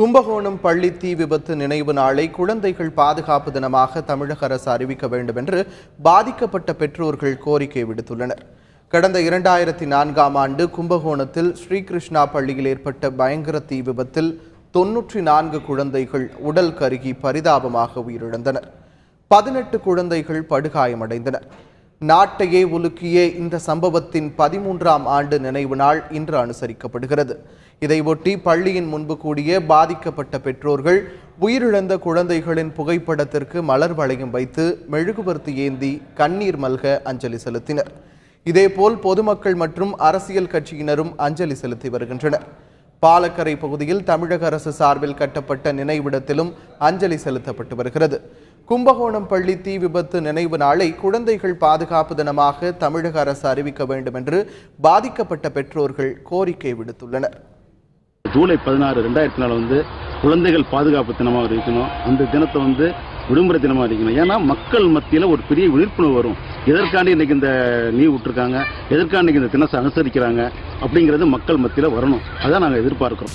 கும்பகோணம் பள்ளி தீ விபத்து நினைவு நாளை குழந்தைகள் பாதுகாப்பு தினமாக தமிழக அரசு அறிவிக்க வேண்டும் என்று பாதிக்கப்பட்ட பெற்றோர்கள் கோரிக்கை விடுத்துள்ளனர். கடந்த இரண்டாயிரத்தி நான்காம் ஆண்டு கும்பகோணத்தில் ஸ்ரீகிருஷ்ணா பள்ளியில் ஏற்பட்ட பயங்கர தீ விபத்தில் தொன்னூற்றி நான்கு குழந்தைகள் உடல் கருகி பரிதாபமாக உயிரிழந்தனர். பதினெட்டு குழந்தைகள் படுகாயமடைந்தனர். நாட்டையே உலுக்கிய இந்த சம்பவத்தின் பதிமூன்றாம் ஆண்டு நினைவு நாள் இன்று அனுசரிக்கப்படுகிறது. இதையொட்டி பள்ளியின் முன்பு கூடிய பாதிக்கப்பட்ட பெற்றோர்கள் உயிரிழந்த குழந்தைகளின் புகைப்படத்திற்கு மலர் வளையம் வைத்து மெழுகுவர்த்தி ஏந்தி கண்ணீர் மல்க அஞ்சலி செலுத்தினர். இதேபோல் பொதுமக்கள் மற்றும் அரசியல் கட்சியினரும் அஞ்சலி செலுத்தி வருகின்றனர். பாலக்கரை பகுதியில் தமிழக அரசு சார்பில் கட்டப்பட்ட நினைவிடத்திலும் அஞ்சலி செலுத்தப்பட்டு வருகிறது. கும்பகோணம் பள்ளி தீ விபத்து நினைவு நாளை குழந்தைகள் பாதுகாப்பு தினமாக தமிழக அரசு அறிவிக்க வேண்டும் என்று பாதிக்கப்பட்ட பெற்றோர்கள் கோரிக்கை விடுத்துள்ளனர். ஜூலை பதினாறு ரெண்டாயிரத்தி நாலு வந்து குழந்தைகள் பாதுகாப்பு தினமாக இருக்கணும். அந்த தினத்தை வந்து விடுமுறை தினமாக இருக்கணும். ஏன்னா மக்கள் மத்தியில் ஒரு பெரிய விழிப்புணர்வு வரும். எதற்காண்டி இன்னைக்கு இந்த நீ விட்டுருக்காங்க? எதற்காண்டி இந்த தினத்தை அனுசரிக்கிறாங்க? அப்படிங்கிறது மக்கள் மத்தியில் வரணும். அதான் நாங்கள் எதிர்பார்க்குறோம்.